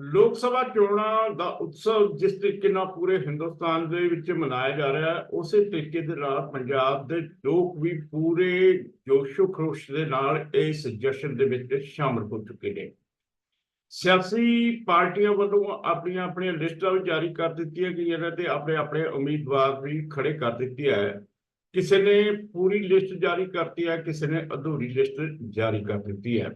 ਲੋਕ ਸਭਾ ਚੋਣਾਂ ਦਾ ਉਤਸਵ ਜਿਸ ਤਰੀਕੇ ਨਾਲ ਪੂਰੇ ਹਿੰਦੁਸਤਾਨ ਦੇ ਵਿੱਚ ਮਨਾਇਆ ਜਾ ਰਿਹਾ ਹੈ, ਉਸੇ ਤਰੀਕੇ ਦੇ ਨਾਲ ਪੰਜਾਬ ਦੇ ਲੋਕ ਵੀ ਪੂਰੇ ਜੋਸ਼ੋ ਖਰੋਸ਼ ਦੇ ਨਾਲ ਇਸ ਜਸ਼ਨ ਦੇ ਵਿੱਚ ਸ਼ਾਮਲ ਹੋ ਚੁੱਕੇ ਨੇ। ਸਿਆਸੀ ਪਾਰਟੀਆਂ ਵੱਲੋਂ ਆਪਣੀਆਂ ਆਪਣੀਆਂ ਲਿਸਟਾਂ ਵੀ ਜਾਰੀ ਕਰ ਦਿੱਤੀਆਂ ਗਈਆਂ ਨੇ ਤੇ ਆਪਣੇ ਆਪਣੇ ਉਮੀਦਵਾਰ ਵੀ ਖੜੇ ਕਰ ਦਿੱਤੇ ਹੈ ਕਿਸੇ ਨੇ ਪੂਰੀ ਲਿਸਟ ਜਾਰੀ ਕਰਤੀ ਹੈ, ਕਿਸੇ ਨੇ ਅਧੂਰੀ ਲਿਸਟ ਜਾਰੀ ਕਰ ਦਿੱਤੀ ਹੈ।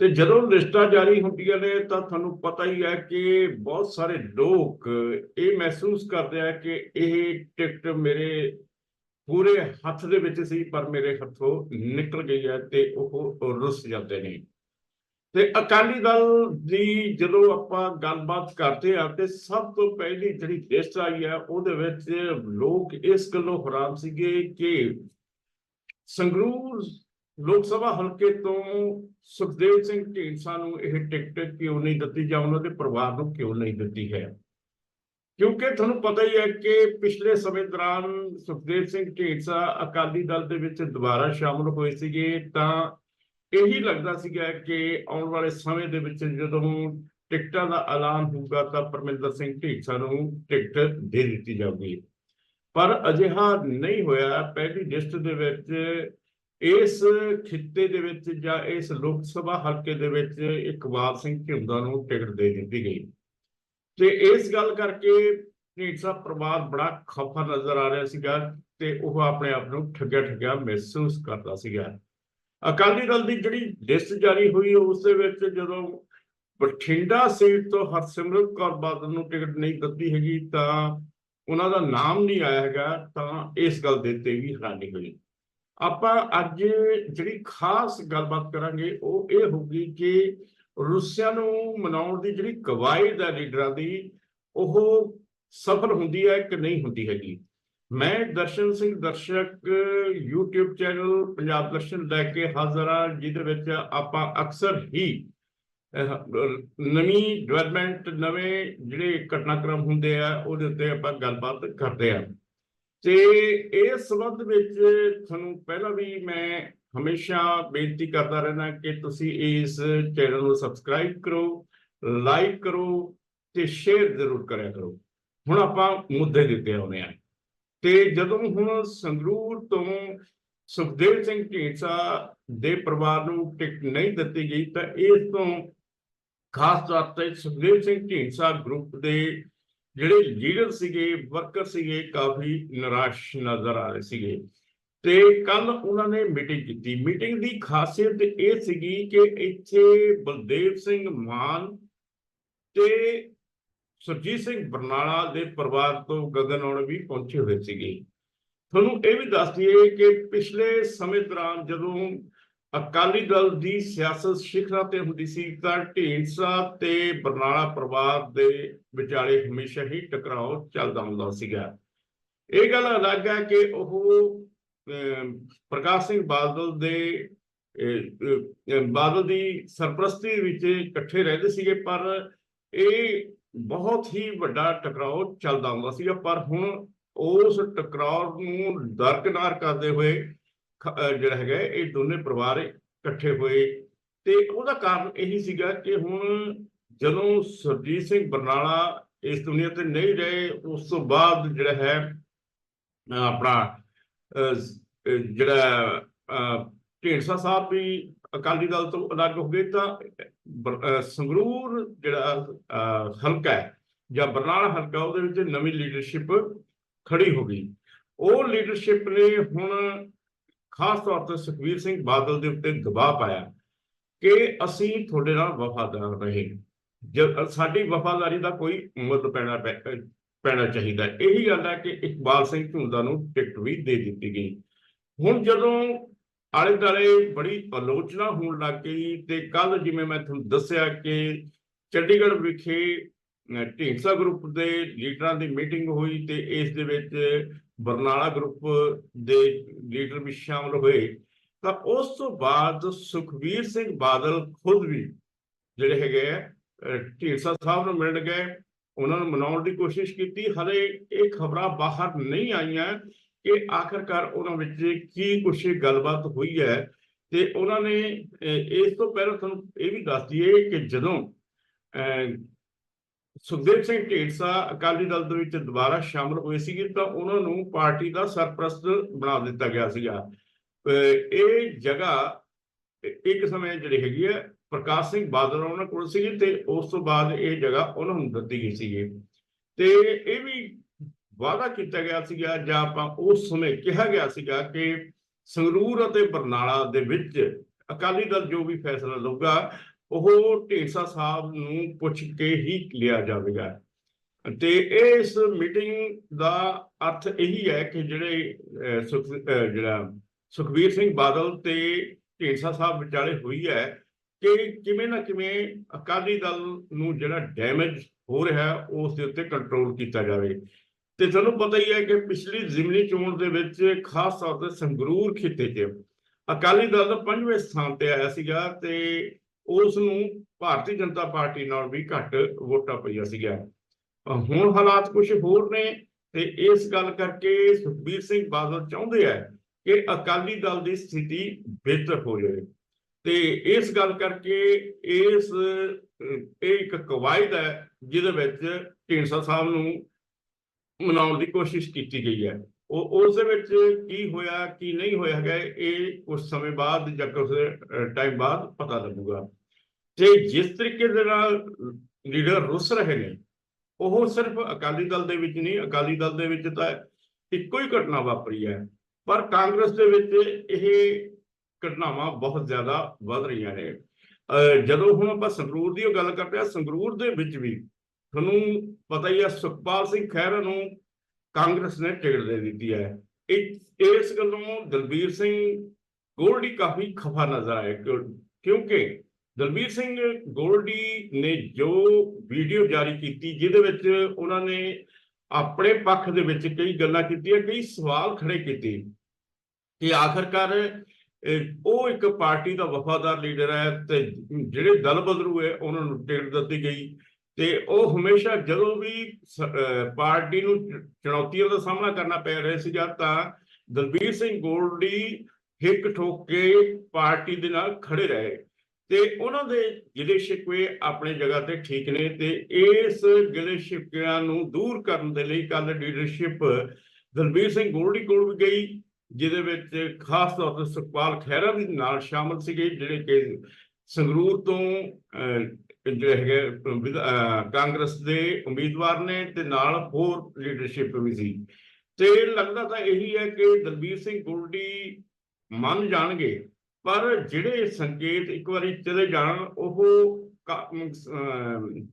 ਤੇ ਜਦੋਂ ਲਿਸਟਾਂ ਜਾਰੀ ਹੁੰਦੀਆਂ ਨੇ ਤਾਂ ਤੁਹਾਨੂੰ ਪਤਾ ਹੀ ਹੈ ਕਿ ਬਹੁਤ ਸਾਰੇ ਲੋਕ ਇਹ ਮਹਿਸੂਸ ਕਰਦੇ ਆ ਕਿ ਇਹ ਟਿਕਟ ਮੇਰੇ ਪੂਰੇ ਹੱਥ ਦੇ ਵਿੱਚ ਸੀ, ਪਰ ਮੇਰੇ ਹੱਥੋਂ ਨਿਕਲ ਗਈ ਹੈ ਤੇ ਉਹ ਰੁੱਸ ਜਾਂਦੇ ਨੇ। ਤੇ ਅਕਾਲੀ ਦਲ ਦੀ ਜਦੋਂ ਆਪਾਂ ਗੱਲਬਾਤ ਕਰਦੇ ਆ ਤੇ ਸਭ ਤੋਂ ਪਹਿਲੀ ਜਿਹੜੀ ਲਿਸਟ ਆਈ ਹੈ, ਉਹਦੇ ਵਿੱਚ ਲੋਕ ਇਸ ਗੱਲੋਂ ਹੈਰਾਨ ਸੀਗੇ ਕਿ ਸੰਗਰੂਰ ਲੋਕ ਸਭਾ ਹਲਕੇ ਤੋਂ ਸੁਖਦੇਵ ਸਿੰਘ ਢੀਂਡਸਾ ਨੂੰ ਇਹ ਟਿਕਟ ਕਿਉਂ ਨਹੀਂ ਦਿੱਤੀ ਜਾਂ ਉਹਨਾਂ ਦੇ ਪਰਿਵਾਰ ਨੂੰ ਕਿਉਂ ਨਹੀਂ ਦਿੱਤੀ ਹੈ? ਕਿਉਂਕਿ ਤੁਹਾਨੂੰ ਪਤਾ ਹੀ ਹੈ ਕਿ ਪਿਛਲੇ ਸਮੇਂ ਦੌਰਾਨ ਸੁਖਦੇਵ ਸਿੰਘ ਢੀਂਡਸਾ ਅਕਾਲੀ ਦਲ ਦੇ ਵਿੱਚ ਦੁਬਾਰਾ ਸ਼ਾਮਲ ਹੋਏ ਸੀਗੇ, ਤਾਂ ਇਹੀ ਲੱਗਦਾ ਸੀਗਾ ਕਿ ਆਉਣ ਵਾਲੇ ਸਮੇਂ ਦੇ ਵਿੱਚ ਜਦੋਂ ਟਿਕਟਾਂ ਦਾ ਐਲਾਨ ਹੋਊਗਾ ਤਾਂ ਪਰਮਿੰਦਰ ਸਿੰਘ ਢੀਂਡਸਾ ਨੂੰ ਟਿਕਟ ਦੇ ਦਿੱਤੀ ਜਾਊਗੀ। ਪਰ ਅਜਿਹਾ ਨਹੀਂ ਹੋਇਆ। ਪਹਿਲੀ ਲਿਸਟ ਦੇ ਵਿੱਚ ਇਸ ਖਿੱਤੇ ਦੇ ਵਿੱਚ ਜਾਂ ਇਸ ਲੋਕ ਸਭਾ ਹਲਕੇ ਦੇ ਵਿੱਚ ਇਕਬਾਲ ਸਿੰਘ ਝੁੰਦਾ ਨੂੰ ਟਿਕਟ ਦੇ ਦਿੱਤੀ ਗਈ। ਤੇ ਇਸ ਗੱਲ ਕਰਕੇ ਢੀਂਡਸਾ ਪਰਿਵਾਰ ਬੜਾ ਖਫਾ ਨਜ਼ਰ ਆ ਰਿਹਾ ਸੀਗਾ ਤੇ ਉਹ ਆਪਣੇ ਆਪ ਨੂੰ ਠੱਗਿਆ ਠੱਗਿਆ ਮਹਿਸੂਸ ਕਰਦਾ ਸੀਗਾ। ਅਕਾਲੀ ਦਲ ਦੀ ਜਿਹੜੀ ਲਿਸਟ ਜਾਰੀ ਹੋਈ, ਉਸ ਦੇ ਵਿੱਚ ਜਦੋਂ ਬਠਿੰਡਾ ਸੀਟ ਤੋਂ ਹਰਸਿਮਰਤ ਕੌਰ ਬਾਦਲ ਨੂੰ ਟਿਕਟ ਨਹੀਂ ਦਿੱਤੀ ਹੈਗੀ ਤਾਂ ਉਹਨਾਂ ਦਾ ਨਾਮ ਨਹੀਂ ਆਇਆ ਹੈਗਾ, ਤਾਂ ਇਸ ਗੱਲ ਦੇ ਤੇ ਵੀ ਹੈਰਾਨੀ ਹੋਈ। ਆਪਾਂ ਅੱਜ ਜਿਹੜੀ ਖਾਸ ਗੱਲਬਾਤ ਕਰਾਂਗੇ, ਉਹ ਇਹ ਹੋਊਗੀ ਕਿ ਰੂਸੀਆ ਨੂੰ ਮਨਾਉਣ ਦੀ ਜਿਹੜੀ ਕਵਾਇਦ ਹੈ ਲੀਡਰਾਂ ਦੀ, ਉਹ ਸਫਲ ਹੁੰਦੀ ਹੈ ਕਿ ਨਹੀਂ ਹੁੰਦੀ ਹੈਗੀ? ਮੈਂ ਦਰਸ਼ਨ ਸਿੰਘ ਦਰਸ਼ਕ, YouTube ਚੈਨਲ ਪੰਜਾਬ ਦਰਸ਼ਨ ਲੈ ਕੇ ਹਾਜ਼ਰ ਹਾਂ, ਜਿਹਦੇ ਵਿੱਚ ਆਪਾਂ ਅਕਸਰ ਹੀ ਨਵੀਂ ਡਿਵੈਲਪਮੈਂਟ ਨਵੇਂ ਜਿਹੜੇ ਘਟਨਾਕ੍ਰਮ ਹੁੰਦੇ ਆ, ਉਹਦੇ ਉੱਤੇ ਆਪਾਂ ਗੱਲਬਾਤ ਕਰਦੇ ਆ ਤੇ ਇਸ ਸੰਬੰਧ ਵਿੱਚ ਤੁਹਾਨੂੰ ਪਹਿਲਾਂ ਵੀ ਮੈਂ ਹਮੇਸ਼ਾ ਬੇਨਤੀ ਕਰਦਾ ਰਹਿਣਾ ਕਿ ਤੁਸੀਂ ਇਸ ਚੈਨਲ ਨੂੰ ਸਬਸਕ੍ਰਾਈਬ ਕਰੋ ਲਾਈਕ ਕਰੋ ਤੇ ਸ਼ੇਅਰ ਜ਼ਰੂਰ ਕਰਿਆ ਕਰੋ। ਹੁਣ ਆਪਾਂ ਮੁੱਦੇ ਦਿੱਤੇ ਉੱਤੇ ਆਉਂਦੇ ਆ ਤੇ ਜਦੋਂ ਹੁਣ ਸੰਗਰੂਰ ਤੋਂ ਸੁਖਦੇਵ ਸਿੰਘ ਢੀਂਡਸਾ ਦੇ ਪਰਿਵਾਰ ਨੂੰ ਟਿਕਟ ਨਹੀਂ ਦਿੱਤੀ ਗਈ ਤਾਂ ਇਸ ਤੋਂ ਖਾਸ ਤੌਰ ਤੇ ਸੁਖਦੇਵ ਸਿੰਘ ਢੀਂਡਸਾ ਗਰੁੱਪ ਦੇ ਜਿਹੜੇ ਲੀਡਰ ਸੀਗੇ, ਵਰਕਰ ਸੀਗੇ, ਕਾਫੀ ਨਿਰਾਸ਼ ਨਜ਼ਰ ਆ ਰਹੇ ਸੀਗੇ। ਤੇ ਕੱਲ ਉਹਨਾਂ ਨੇ ਮੀਟਿੰਗ ਕੀਤੀ। ਮੀਟਿੰਗ ਦੀ ਖਾਸੀਅਤ ਇਹ ਸੀਗੀ ਕਿ ਇੱਥੇ ਬਲਦੇਵ ਸਿੰਘ ਮਾਨ ਤੇ ਸੁਰਜੀਤ ਸਿੰਘ ਬਰਨਾਲਾ ਦੇ ਪਰਿਵਾਰ ਤੋਂ ਗਗਨ ਵੀ ਪਹੁੰਚੇ ਹੋਏ ਸੀਗੇ। ਤੁਹਾਨੂੰ ਇਹ ਵੀ ਦੱਸ ਦਈਏ ਕਿ ਪਿਛਲੇ ਸਮੇਂ ਦੌਰਾਨ ਜਦੋਂ ਅਕਾਲੀ ਦਲ ਦੀ ਸਿਆਸਤ ਸਿਖਰਾਂ ਤੇ ਹੁੰਦੀ ਸੀ ਤਾਂ ਢੀਂਡਸਾ ਤੇ ਬਰਨਾਲਾ ਪਰਿਵਾਰ ਦੇ ਵਿਚਾਲੇ ਹਮੇਸ਼ਾ ਹੀ ਟਕਰਾਓ ਚੱਲਦਾ ਹੁੰਦਾ ਸੀਗਾ। ਇਹ ਗੱਲ ਅਲੱਗ ਹੈ ਕਿ ਉਹ ਪ੍ਰਕਾਸ਼ ਸਿੰਘ ਬਾਦਲ ਦੇ ਬਾਦਲ ਦੀ ਸਰਪ੍ਰਸਤੀ ਵਿੱਚ ਇਕੱਠੇ ਰਹਿੰਦੇ ਸੀਗੇ, ਪਰ ਇਹ ਬਹੁਤ ਹੀ ਵੱਡਾ ਟਕਰਾਓ ਚੱਲਦਾ ਹੁੰਦਾ ਸੀਗਾ, ਪਰ ਹੁਣ ਉਸ ਟਕਰਾਅ ਨੂੰ ਦਰਕਨਾਰ ਕਰਦੇ ਹੋਏ ਜਿਹੜਾ ਹੈਗਾ ਇਹ ਦੋਨੇ ਪਰਿਵਾਰ ਇਕੱਠੇ ਹੋਏ ਤੇ ਉਹਦਾ ਕਾਰਨ ਇਹੀ ਸੀਗਾ ਕਿ ਹੁਣ ਜਦੋਂ ਸਰਜੀਤ ਸਿੰਘ ਬਰਨਾਲਾ ਇਸ ਦੁਨੀਆ ਤੇ ਨਹੀਂ ਰਹੇ, ਉਸ ਤੋਂ ਬਾਅਦ ਜਿਹੜਾ ਹੈ ਆਪਣਾ ਜਿਹੜਾ, ਅਹ ਢੀਂਡਸਾ ਸਾਹਿਬ ਵੀ ਅਕਾਲੀ ਦਲ ਤੋਂ ਅਲੱਗ ਹੋ ਗਏ ਤਾਂ ਬਰ- ਸੰਗਰੂਰ ਜਿਹੜਾ, ਅਹ ਹਲਕਾ ਹੈ ਜਾਂ ਬਰਨਾਲਾ ਹਲਕਾ, ਉਹਦੇ ਵਿੱਚ ਨਵੀਂ ਲੀਡਰਸ਼ਿਪ ਖੜੀ ਹੋ ਗਈ। ਉਹ ਲੀਡਰਸ਼ਿਪ ਨੇ ਹੁਣ ਖਾਸ ਤੌਰ ਤੇ ਸੁਖਵੀਰ ਸਿੰਘ ਬਾਦਲ ਦੇ ਉੱਤੇ ਦਬਾਅ ਪਾਇਆ ਕਿ ਅਸੀਂ ਤੁਹਾਡੇ ਨਾਲ ਵਫਾਦਾਰ ਰਹੇ। ਜਦ ਸਾਡੀ ਵਫਾਦਾਰੀ ਦਾ ਕੋਈ ਮੁੱਲ ਪੈਣਾ ਪੈ- ਪੈਣਾ ਚਾਹੀਦਾ। ਇਹੀ ਗੱਲ ਹੈ ਕਿ ਇਕਬਾਲ ਸਿੰਘ ਝੁੰਦਾ ਨੂੰ ਟਿਕਟ ਵੀ ਦੇ ਦਿੱਤੀ ਗਈ। ਹੁਣ ਜਦੋਂ ਆਲੇ ਦੁਆਲੇ ਬੜੀ ਆਲੋਚਨਾ ਹੋਣ ਲੱਗ ਗਈ ਤੇ ਕੱਲ ਜਿਵੇਂ ਮੈਂ ਤੁਹਾਨੂੰ ਦੱਸਿਆ ਕਿ ਚੰਡੀਗੜ੍ਹ ਵਿਖੇ ਅਹ, ਢੀਂਡਸਾ ਗਰੁੱਪ ਦੇ ਲੀਡਰਾਂ ਦੀ ਮੀਟਿੰਗ ਹੋਈ ਤੇ ਇਸ ਦੇ ਵਿੱਚ ਬਰਨਾਲਾ ਗਰੁੱਪ ਦੇ ਲੀਡਰ ਵੀ ਸ਼ਾਮਲ ਹੋਏ ਤਾਂ ਉਸ ਤੋਂ ਬਾਅਦ ਸੁਖਵੀਰ ਸਿੰਘ ਬਾਦਲ ਖੁਦ ਵੀ ਜਿਹੜੇ ਹੈਗੇ ਆ ਢੀਂਡਸਾ ਸਾਹਿਬ ਨੂੰ ਮਿਲਣ ਗਏ ਉਹਨਾਂ ਨੂੰ ਮਨਾਉਣ ਦੀ ਕੋਸ਼ਿਸ਼ ਕੀਤੀ ਹਲੇ ਇਹ ਖਬਰਾਂ ਬਾਹਰ ਨਹੀਂ ਆਈਆਂ ਕਿ ਆਖਰਕਾਰ ਉਹਨਾਂ ਵਿੱਚ ਕੀ ਕੁਛ ਗੱਲਬਾਤ ਹੋਈ ਹੈ ਤੇ ਉਹਨਾਂ ਨੇ ਇਸ ਤੋਂ ਪਹਿਲਾਂ ਤੁਹਾਨੂੰ ਇਹ ਵੀ ਦੱਸ ਦਈਏ ਕਿ ਜਦੋਂ ਅਹ, ਸੁਖਦੇਵ ਸਿੰਘ ਢੀਂਡਸਾ ਅਕਾਲੀ ਦਲ ਦੇ ਵਿੱਚ ਦੁਬਾਰਾ ਸ਼ਾਮਲ ਹੋਏ ਸੀਗੇ ਤਾਂ ਉਹਨਾਂ ਨੂੰ ਪਾਰਟੀ ਦਾ ਸਰਪ੍ਰਸਤ ਬਣਾ ਦਿੱਤਾ ਗਿਆ ਸੀਗਾ। ਅਹ ਇਹ ਜਗ੍ਹਾ ਇੱਕ ਸਮੇਂ ਜਿਹੜੀ ਹੈਗੀ ਹੈ, ਪ੍ਰਕਾਸ਼ ਸਿੰਘ ਬਾਦਲ ਉਹਨਾਂ ਕੋਲ ਸੀਗੀ ਤੇ ਉਸ ਤੋਂ ਬਾਅਦ ਇਹ ਜਗ੍ਹਾ ਉਹਨਾਂ ਨੂੰ ਦਿੱਤੀ ਗਈ ਸੀਗੀ। ਤੇ ਇਹ ਵੀ ਵਾਅਦਾ ਕੀਤਾ ਗਿਆ ਸੀਗਾ ਜਾਂ ਆਪਾਂ ਉਸ ਸਮੇਂ ਕਿਹਾ ਗਿਆ ਸੀਗਾ ਕਿ ਸੰਗਰੂਰ ਅਤੇ ਬਰਨਾਲਾ ਦੇ ਵਿੱਚ ਅਕਾਲੀ ਦਲ ਜੋ ਵੀ ਫੈਸਲਾ ਲਊਗਾ ਉਹ ਢੀਂਡਸਾ ਸਾਹਿਬ ਨੂੰ ਪੁੱਛ ਕੇ ਹੀ ਲਿਆ ਜਾਵੇਗਾ। ਤੇ ਇਸ ਮੀਟਿੰਗ ਦਾ ਅਰਥ ਇਹੀ ਹੈ ਕਿ ਜਿਹੜੇ ਜਿਹੜਾ ਸੁਖਬੀਰ ਸਿੰਘ ਬਾਦਲ ਤੇ ਢੀਂਡਸਾ ਸਾਹਿਬ ਵਿਚਾਲੇ ਹੋਈ ਹੈ ਕਿ ਕਿਵੇਂ ਨਾ ਕਿਵੇਂ ਅਕਾਲੀ ਦਲ ਨੂੰ ਜਿਹੜਾ ਡੈਮੇਜ ਹੋ ਰਿਹਾ ਹੈ, ਉਸ ਦੇ ਉੱਤੇ ਕੰਟਰੋਲ ਕੀਤਾ ਜਾਵੇ। ਤੇ ਤੁਹਾਨੂੰ ਪਤਾ ਹੀ ਹੈ ਕਿ ਪਿਛਲੀ ਜ਼ਿਮਨੀ ਚੋਣ ਦੇ ਵਿੱਚ ਖਾਸ ਤੌਰ ਤੇ ਸੰਗਰੂਰ ਖਿੱਤੇ 'ਚ ਅਕਾਲੀ ਦਲ ਦਾ ਪੰਜਵੇਂ ਸਥਾਨ ਤੇ ਆਇਆ ਸੀਗਾ ਤੇ ਉਸ ਨੂੰ ਭਾਰਤੀ ਜਨਤਾ ਪਾਰਟੀ ਨਾਲ ਵੀ ਘੱਟ ਵੋਟਾਂ ਪਈਆਂ ਸੀਗੀਆਂ। ਹੁਣ ਹਾਲਾਤ ਕੁਝ ਹੋਰ ਨੇ ਤੇ ਇਸ ਗੱਲ ਕਰਕੇ ਸੁਖਬੀਰ ਸਿੰਘ ਬਾਦਲ ਚਾਹੁੰਦੇ ਆ ਕਿ ਅਕਾਲੀ ਦਲ ਦੀ ਸਥਿਤੀ ਬਿਹਤਰ ਹੋ ਜਾਵੇ। ਤੇ ਇਸ ਗੱਲ ਕਰਕੇ ਇਸ ਇਹ ਇੱਕ ਕਵਾਇਦ ਹੈ ਜਿਹਦੇ ਵਿੱਚ ਢੀਂਡਸਾ ਸਾਹਿਬ ਨੂੰ ਮਨਾਉਣ ਦੀ ਕੋਸ਼ਿਸ਼ ਕੀਤੀ ਗਈ ਹੈ। ਉਹ ਉਸ ਦੇ ਵਿੱਚ ਕੀ ਹੋਇਆ, ਕੀ ਨਹੀਂ ਹੋਇਆ ਹੈਗਾ, ਇਹ ਕੁਝ ਸਮੇਂ ਬਾਅਦ ਜਾਂ ਕੁਝ ਟਾਈਮ ਬਾਅਦ ਪਤਾ ਲੱਗੂਗਾ। ਤੇ ਜਿਸ ਤਰੀਕੇ ਦੇ ਨਾਲ ਲੀਡਰ ਰੁੱਸ ਰਹੇ ਨੇ, ਉਹ ਸਿਰਫ ਅਕਾਲੀ ਦਲ ਦੇ ਵਿੱਚ ਨਹੀਂ, ਅਕਾਲੀ ਦਲ ਦੇ ਵਿੱਚ ਤਾਂ ਇੱਕੋ ਹੀ ਘਟਨਾ ਵਾਪਰੀ ਹੈ। ਪਰ ਕਾਂਗਰਸ ਦੇ ਵਿੱਚ ਇਹ ਘਟਨਾਵਾਂ ਬਹੁਤ ਜ਼ਿਆਦਾ ਵੱਧ ਰਹੀਆਂ ਨੇ। ਅਹ, ਜਦੋਂ ਹੁਣ ਆਪਾਂ ਸੰਗਰੂਰ ਦੀ ਗੱਲ ਕਰਦੇ ਆ ਸੰਗਰੂਰ ਦੇ ਵਿੱਚ ਵੀ ਤੁਹਾਨੂੰ ਪਤਾ ਹੀ ਹੈ, ਸੁਖਪਾਲ ਸਿੰਘ ਖਹਿਰਾ ਨੂੰ ਕਾਂਗਰਸ ਨੇ ਟਿਕਟ ਦੇ ਦਿੱਤੀ ਹੈ। ਇਸ ਗੱਲੋਂ ਦਲਬੀਰ ਸਿੰਘ ਗੋਲਡੀ ਕਾਫੀ ਖਫਾ ਨਜ਼ਰ ਆਇਆ ਕਿਉਂਕਿ ਦਲਬੀਰ ਸਿੰਘ ਗੋਲਡੀ ਨੇ ਜੋ ਵੀਡੀਓ ਜਾਰੀ ਕੀਤੀ, ਜਿਹਦੇ ਵਿੱਚ ਉਹਨਾਂ ਨੇ ਆਪਣੇ ਪੱਖ ਦੇ ਵਿੱਚ ਕਈ ਗੱਲਾਂ ਕੀਤੀਆਂ, ਕਈ ਸਵਾਲ ਖੜੇ ਕੀਤੇ ਕਿ ਆਖਰਕਾਰ ਉਹ ਇੱਕ ਪਾਰਟੀ ਦਾ ਵਫਾਦਾਰ ਲੀਡਰ ਹੈ ਤੇ ਜਿਹੜੇ ਦਲ ਬਦਲੂ ਹੈ, ਉਹਨਾਂ ਨੂੰ ਟਿਕਟ ਦਿੱਤੀ ਗਈ। ਤੇ ਉਹ ਹਮੇਸ਼ਾ ਜਦੋਂ ਵੀ ਪਾਰਟੀ ਨੂੰ ਚੁਣੌਤੀਆਂ ਦਾ ਸਾਹਮਣਾ ਕਰਨਾ ਪੈ ਰਿਹਾ ਸੀਗਾ ਤਾਂ ਦਲਬੀਰ ਸਿੰਘ ਗੋਲਡੀ ਹਿੱਕ ਠੋਕ ਕੇ ਪਾਰਟੀ ਦੇ ਨਾਲ ਖੜੇ ਰਹੇ ਤੇ ਉਹਨਾਂ ਦੇ ਗਿਲੇ ਸ਼ਿਕਵੇ ਆਪਣੀ ਜਗ੍ਹਾ ਤੇ ਠੀਕ ਨੇ ਤੇ ਇਸ ਗਿਲੇ ਸ਼ਿਕਵਿਆਂ ਨੂੰ ਦੂਰ ਕਰਨ ਦੇ ਲਈ ਕੱਲ ਲੀਡਰਸ਼ਿਪ ਦਲਬੀਰ ਸਿੰਘ ਗੋਲਡੀ ਕੋਲ ਵੀ ਗਈ, ਜਿਹਦੇ ਵਿੱਚ ਖਾਸ ਤੌਰ ਤੇ ਸੁਖਪਾਲ ਖਹਿਰਾ ਵੀ ਨਾਲ ਸ਼ਾਮਲ ਸੀਗੇ, ਜਿਹੜੇ ਕਿ ਸੰਗਰੂਰ ਤੋਂ ਜਿਹੜੇ ਹੈਗੇ ਕਾਂਗਰਸ ਦੇ ਉਮੀਦਵਾਰ ਨੇ ਤੇ ਨਾਲ ਹੋਰ ਲੀਡਰਸ਼ਿਪ ਵੀ ਸੀ। ਤੇ ਲੱਗਦਾ ਤਾਂ ਇਹੀ ਹੈ ਕਿ ਦਲਬੀਰ ਸਿੰਘ ਗੋਲਡੀ ਮੰਨ ਜਾਣਗੇ, ਪਰ ਜਿਹੜੇ ਸੰਕੇਤ ਇੱਕ ਵਾਰੀ ਚਲੇ ਜਾਣ, ਉਹ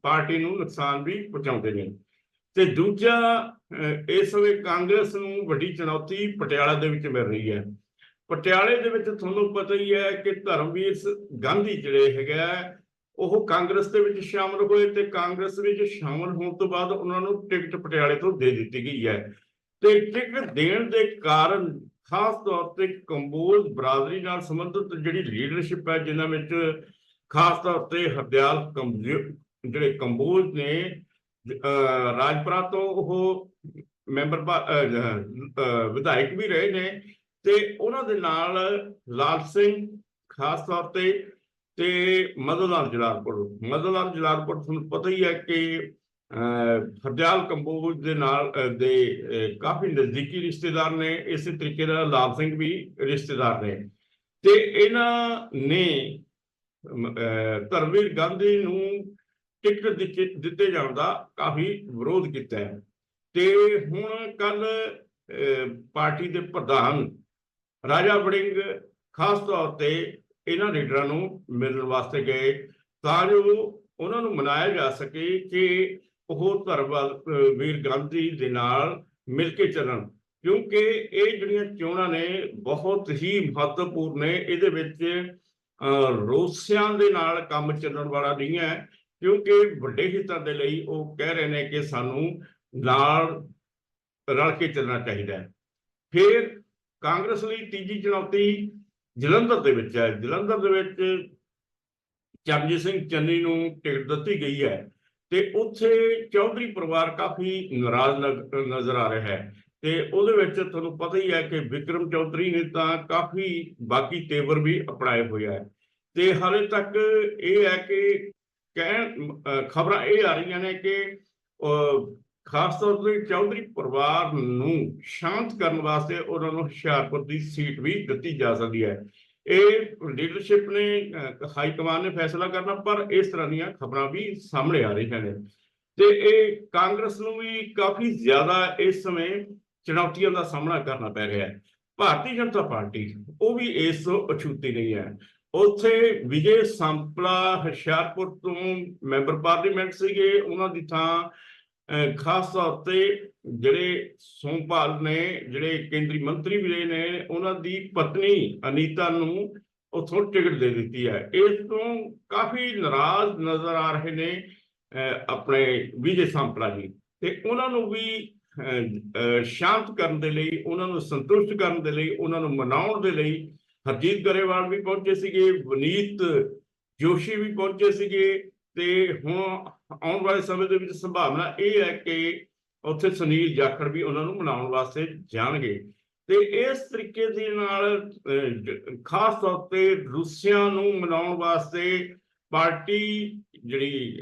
ਪਾਰਟੀ ਨੂੰ ਨੁਕਸਾਨ ਵੀ ਪਹੁੰਚਾਉਂਦੇ ਨੇ। ਤੇ ਦੂਜਾ ਇਸ ਵੇਲੇ ਕਾਂਗਰਸ ਨੂੰ ਵੱਡੀ ਚੁਣੌਤੀ ਪਟਿਆਲਾ ਦੇ ਵਿੱਚ ਮਿਲ ਰਹੀ ਹੈ। ਪਟਿਆਲੇ ਦੇ ਵਿੱਚ ਤੁਹਾਨੂੰ ਪਤਾ ਹੀ ਹੈ ਕਿ ਧਰਮਵੀਰ ਗਾਂਧੀ ਜਿਹੜੇ ਹੈਗਾ ਉਹ ਕਾਂਗਰਸ ਦੇ ਵਿੱਚ ਸ਼ਾਮਲ ਹੋਏ ਤੇ ਕਾਂਗਰਸ ਵਿੱਚ ਸ਼ਾਮਲ ਹੋਣ ਤੋਂ ਬਾਅਦ ਉਹਨਾਂ ਨੂੰ ਟਿਕਟ ਪਟਿਆਲੇ ਤੋਂ ਦੇ ਦਿੱਤੀ ਗਈ ਹੈ। ਤੇ ਟਿਕਟ ਦੇਣ ਦੇ ਕਾਰਨ ਖਾਸ ਤੌਰ ਤੇ ਕੰਬੋਜ ਬਰਾਦਰੀ ਨਾਲ ਸੰਬੰਧਿਤ ਜਿਹੜੀ ਲੀਡਰਸ਼ਿਪ ਹੈ, ਜਿਨ੍ਹਾਂ ਵਿੱਚ ਖਾਸ ਤੌਰ ਤੇ ਹਰਦਿਆਲ ਕੰਬੋ ਜਿਹੜੇ ਕੰਬੋਜ ਨੇ, ਅਹ ਰਾਜਪੁਰਾ ਤੋਂ ਉਹ ਮੈਂਬਰ ਵਿਧਾਇਕ ਵੀ ਰਹੇ ਨੇ ਤੇ ਉਹਨਾਂ ਦੇ ਨਾਲ ਲਾਲ ਸਿੰਘ, ਖਾਸ ਤੌਰ ਤੇ ਤੇ ਮਦਨ ਲਾਲ ਜਲਾਲਪੁਰ। ਮਦਨ ਲਾਲ ਜਲਾਲਪੁਰ ਤੁਹਾਨੂੰ ਪਤਾ ਹੀ ਹੈ ਕਿ ਅਹ, ਹਰਦਿਆਲ ਕੰਬੋਜ ਦੇ ਨਾਲ ਦੇ ਕਾਫੀ ਨਜ਼ਦੀਕੀ ਰਿਸ਼ਤੇਦਾਰ ਨੇ। ਇਸੇ ਤਰੀਕੇ ਨਾਲ ਲਾਲ ਸਿੰਘ ਵੀ ਰਿਸ਼ਤੇਦਾਰ ਨੇ। ਤੇ ਇਹਨਾਂ ਨੇ ਅਹ, ਧਰਮਵੀਰ ਗਾਂਧੀ ਨੂੰ ਟਿਕਟ ਦਿੱਤੇ ਦਿੱਤੇ ਜਾਣ ਦਾ ਕਾਫੀ ਵਿਰੋਧ ਕੀਤਾ ਹੈ। ਤੇ ਹੁਣ ਕੱਲ ਪਾਰਟੀ ਦੇ ਪ੍ਰਧਾਨ ਰਾਜਾ ਬੜਿੰਗ ਖਾਸ ਤੌਰ ਤੇ ਇਹਨਾਂ ਲੀਡਰਾਂ ਨੂੰ ਮਿਲਣ ਵਾਸਤੇ ਗਏ ਤਾਂ ਜੋ ਉਹਨਾਂ ਨੂੰ ਮਨਾਇਆ ਜਾ ਸਕੇ ਕਿ ਉਹ ਧਰਮ ਵੀਰ ਗਾਂਧੀ ਦੇ ਨਾਲ ਮਿਲ ਕੇ ਚੱਲਣ। ਕਿਉਂਕਿ ਇਹ ਜਿਹੜੀਆਂ ਚੋਣਾਂ ਨੇ ਬਹੁਤ ਹੀ ਮਹੱਤਵਪੂਰਨ ਨੇ ਇਹਦੇ ਵਿੱਚ ਅਹ, ਰੋਸਿਆਂ ਦੇ ਨਾਲ ਕੰਮ ਚੱਲਣ ਵਾਲਾ ਨਹੀਂ ਹੈ ਕਿਉਂਕਿ ਵੱਡੇ ਹਿੱਤਾਂ ਦੇ ਲਈ ਉਹ ਕਹਿ ਰਹੇ ਨੇ ਕਿ ਸਾਨੂੰ ਨਾਲ ਰਲ ਕੇ ਚੱਲਣਾ ਚਾਹੀਦਾ ਹੈ। ਫਿਰ ਕਾਂਗਰਸ ਲਈ ਤੀਜੀ ਚੁਣੌਤੀ ਜਲੰਧਰ ਦੇ ਵਿੱਚ ਹੈ। ਜਲੰਧਰ ਦੇ ਵਿੱਚ ਚਰਨਜੀਤ ਸਿੰਘ ਚੰਨੀ ਨੂੰ ਟਿਕਟ ਦਿੱਤੀ ਗਈ ਹੈ ਤੇ ਉੱਥੇ ਚੌਧਰੀ ਪਰਿਵਾਰ ਕਾਫੀ ਨਾਰਾਜ਼ ਨਜ਼ਰ ਆ ਰਿਹਾ ਹੈ ਤੇ ਉਹਦੇ ਵਿੱਚ ਤੁਹਾਨੂੰ ਪਤਾ ਹੀ ਹੈ ਕਿ ਵਿਕਰਮ ਚੌਧਰੀ ਨੇ ਤਾਂ ਕਾਫੀ ਬਾਕੀ ਤੇਵਰ ਵੀ ਅਪਣਾਏ ਹੋਏ ਹੈ ਤੇ ਹਾਲੇ ਤੱਕ ਇਹ ਹੈ ਕਿ ਕਹਿ ਖਬਰਾਂ ਇਹ ਆ ਰਹੀਆਂ ਨੇ ਕਿ ਅਹ, ਖਾਸ ਤੌਰ ਤੇ ਚੌਧਰੀ ਪਰਿਵਾਰ ਨੂੰ ਸ਼ਾਂਤ ਕਰਨ ਵਾਸਤੇ ਉਹਨਾਂ ਨੂੰ ਹੁਸ਼ਿਆਰਪੁਰ ਦੀ ਸੀਟ ਵੀ ਦਿੱਤੀ ਜਾ ਸਕਦੀ ਹੈ। ਇਹ ਲੀਡਰਸ਼ਿਪ ਨੇ ਹਾਈ ਕਮਾਨ ਨੇ ਫੈਸਲਾ ਕਰਨਾ, ਪਰ ਇਸ ਤਰ੍ਹਾਂ ਦੀਆਂ ਖਬਰਾਂ ਵੀ ਸਾਹਮਣੇ ਆ ਰਹੀਆਂ ਨੇ। ਤੇ ਇਹ ਕਾਂਗਰਸ ਨੂੰ ਵੀ ਕਾਫੀ ਜ਼ਿਆਦਾ ਇਸ ਸਮੇਂ ਚੁਣੌਤੀਆਂ ਦਾ ਸਾਹਮਣਾ ਕਰਨਾ ਪੈ ਰਿਹਾ ਹੈ। ਭਾਰਤੀ ਜਨਤਾ ਪਾਰਟੀ, ਉਹ ਵੀ ਇਸ ਤੋਂ ਅਛੂਤੀ ਨਹੀਂ ਹੈ। ਉੱਥੇ ਵਿਜੇ ਸੰਪਲਾ ਹੁਸ਼ਿਆਰਪੁਰ ਤੋਂ ਮੈਂਬਰ ਪਾਰਲੀਮੈਂਟ ਸੀਗੇ, ਉਹਨਾਂ ਦੀ ਥਾਂ ਖਾਸ ਤੌਰ ਤੇ ਜਿਹੜੇ ਸੋਮਪਾਲ ਨੇ, ਜਿਹੜੇ ਕੇਂਦਰੀ ਮੰਤਰੀ ਵੀ ਰਹੇ ਨੇ, ਉਹਨਾਂ ਦੀ ਪਤਨੀ ਅਨੀਤਾ ਨੂੰ ਉਥੋਂ ਟਿਕਟ ਦੇ ਦਿੱਤੀ ਹੈ। ਇਸ ਤੋਂ ਕਾਫੀ ਨਾਰਾਜ਼ ਨਜ਼ਰ ਆ ਰਹੇ ਨੇ ਆਪਣੇ ਵਿਜੇ ਸੰਪਲਾ ਜੀ। ਤੇ ਉਹਨਾਂ ਨੂੰ ਵੀ ਸ਼ਾਂਤ ਕਰਨ ਦੇ ਲਈ, ਉਹਨਾਂ ਨੂੰ ਸੰਤੁਸ਼ਟ ਕਰਨ ਦੇ ਲਈ, ਉਹਨਾਂ ਨੂੰ ਮਨਾਉਣ ਦੇ ਲਈ ਹਰਜੀਤ ਗਰੇਵਾਲ ਵੀ ਪਹੁੰਚੇ ਸੀਗੇ, ਵਨੀਤ ਜੋਸ਼ੀ ਵੀ ਪਹੁੰਚੇ ਸੀਗੇ। ਤੇ ਹੁਣ ਆਉਣ ਵਾਲੇ ਸਮੇਂ ਦੇ ਵਿੱਚ ਸੰਭਾਵਨਾ ਇਹ ਹੈ ਕਿ ਉੱਥੇ ਸੁਨੀਲ ਜਾਖੜ ਵੀ ਉਹਨਾਂ ਨੂੰ ਮਨਾਉਣ ਵਾਸਤੇ ਜਾਣਗੇ। ਤੇ ਇਸ ਤਰੀਕੇ ਦੇ ਨਾਲ ਖਾਸ ਤੌਰ ਤੇ ਰੂਸੀਆਂ ਨੂੰ ਮਨਾਉਣ ਵਾਸਤੇ ਪਾਰਟੀ ਜਿਹੜੀ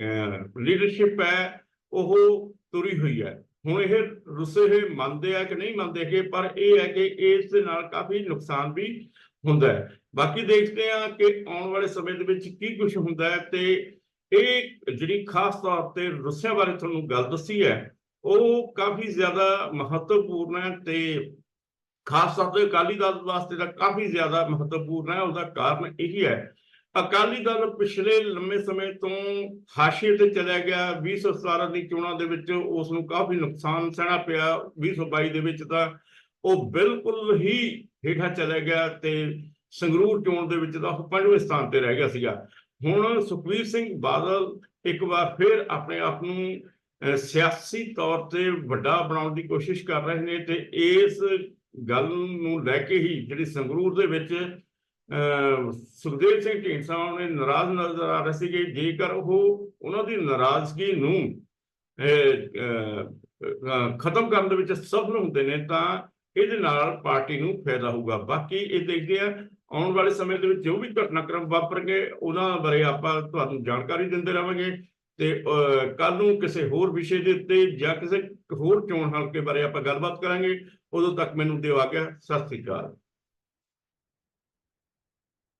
ਲੀਡਰਸ਼ਿਪ ਹੈ, ਉਹ ਤੁਰੀ ਹੋਈ ਹੈ। ਹੁਣ ਇਹ ਰੁੱਸੇ ਇਹ ਮੰਨਦੇ ਆ ਕਿ ਨਹੀਂ ਮੰਨਦੇ ਕਿ ਪਰ ਇਹ ਹੈ ਕਿ ਇਸ ਦੇ ਨਾਲ ਕਾਫੀ ਨੁਕਸਾਨ ਵੀ ਹੁੰਦਾ ਹੈ। ਬਾਕੀ ਦੇਖਦੇ ਆ ਕਿ ਆਉਣ ਵਾਲੇ ਸਮੇਂ ਦੇ ਵਿੱਚ ਕੀ ਕੁਝ ਹੁੰਦਾ ਹੈ ਤੇ ਇਹ ਜਿਹੜੀ ਖਾਸ ਤੌਰ ਤੇ ਰੁੱਸਿਆਂ ਬਾਰੇ ਤੁਹਾਨੂੰ ਗੱਲ ਦੱਸੀ ਹੈ, ਉਹ ਕਾਫੀ ਜ਼ਿਆਦਾ ਮਹੱਤਵਪੂਰਨ ਹੈ ਤੇ ਖਾਸ ਤੌਰ ਤੇ ਅਕਾਲੀ ਦਲ ਵਾਸਤੇ ਤਾਂ ਕਾਫੀ ਜ਼ਿਆਦਾ ਮਹੱਤਵਪੂਰਨ ਹੈ, ਉਹਦਾ ਕਾਰਨ ਇਹੀ ਹੈ। ਅਕਾਲੀ ਦਲ ਪਿਛਲੇ ਲੰਮੇ ਸਮੇਂ ਤੋਂ ਹਾਸ਼ੀਏ ਤੇ ਚਲਾ ਗਿਆ 2017 ਦੀ ਚੋਣਾਂ ਦੇ ਵਿੱਚ ਉਸ ਨੂੰ ਕਾਫੀ ਨੁਕਸਾਨ ਸਹਿਣਾ ਪਿਆ 2022 ਦੇ ਵਿੱਚ ਤਾਂ ਉਹ ਬਿਲਕੁਲ ਹੀ ਹੇਠਾਂ ਚਲਾ ਗਿਆ ਤੇ ਸੰਗਰੂਰ ਚੋਣ ਦੇ ਵਿੱਚ ਤਾਂ ਉਹ ਪੰਜਵੇਂ ਸਥਾਨ ਤੇ ਰਹਿ ਗਿਆ ਸੀਗਾ। ਹੁਣ ਸੁਖਬੀਰ ਸਿੰਘ ਬਾਦਲ ਇੱਕ ਵਾਰ ਫਿਰ ਆਪਣੇ ਆਪ ਨੂੰ ਸਿਆਸੀ ਤੌਰ ਤੇ ਵੱਡਾ ਬਣਾਉਣ ਦੀ ਕੋਸ਼ਿਸ਼ ਕਰ ਰਹੇ ਨੇ ਤੇ ਇਸ ਗੱਲ ਨੂੰ ਲੈ ਕੇ ਹੀ ਜਿਹੜੀ ਸੰਗਰੂਰ ਦੇ ਵਿੱਚ ਅਹ, ਸੁਖਦੇਵ ਸਿੰਘ ਢੀਂਡਸਾ ਨੇ ਨਾਰਾਜ਼ ਨਜ਼ਰ ਆ ਰਹੇ ਸੀਗੇ। ਜੇਕਰ ਉਹ ਉਹਨਾਂ ਦੀ ਨਾਰਾਜ਼ਗੀ ਨੂੰ ਖਤਮ ਕਰਨ ਦੇ ਵਿੱਚ ਸਫਲ ਹੁੰਦੇ ਨੇ ਤਾਂ ਇਹਦੇ ਨਾਲ ਪਾਰਟੀ ਨੂੰ ਫਾਇਦਾ ਹੋਊਗਾ। ਬਾਕੀ ਇਹ ਦੇਖਦੇ ਆ ਆਉਣ ਵਾਲੇ ਸਮੇਂ ਦੇ ਵਿੱਚ ਜੋ ਵੀ ਘਟਨਾਕ੍ਰਮ ਵਾਪਰਨਗੇ, ਉਹਨਾਂ ਬਾਰੇ ਆਪਾਂ ਤੁਹਾਨੂੰ ਜਾਣਕਾਰੀ ਦਿੰਦੇ ਰਹਾਂਗੇ ਤੇ ਕੱਲ ਨੂੰ ਕਿਸੇ ਹੋਰ ਵਿਸ਼ੇ ਦੇ ਉੱਤੇ ਜਾਂ ਕਿਸੇ ਹੋਰ ਚੋਣ ਹਲਕੇ ਬਾਰੇ ਆਪਾਂ ਗੱਲਬਾਤ ਕਰਾਂਗੇ। ਉਦੋਂ ਤੱਕ ਮੈਨੂੰ ਦਿਓ ਆ ਗਿਆ ਸਤਿ ਸ੍ਰੀ ਅਕਾਲ।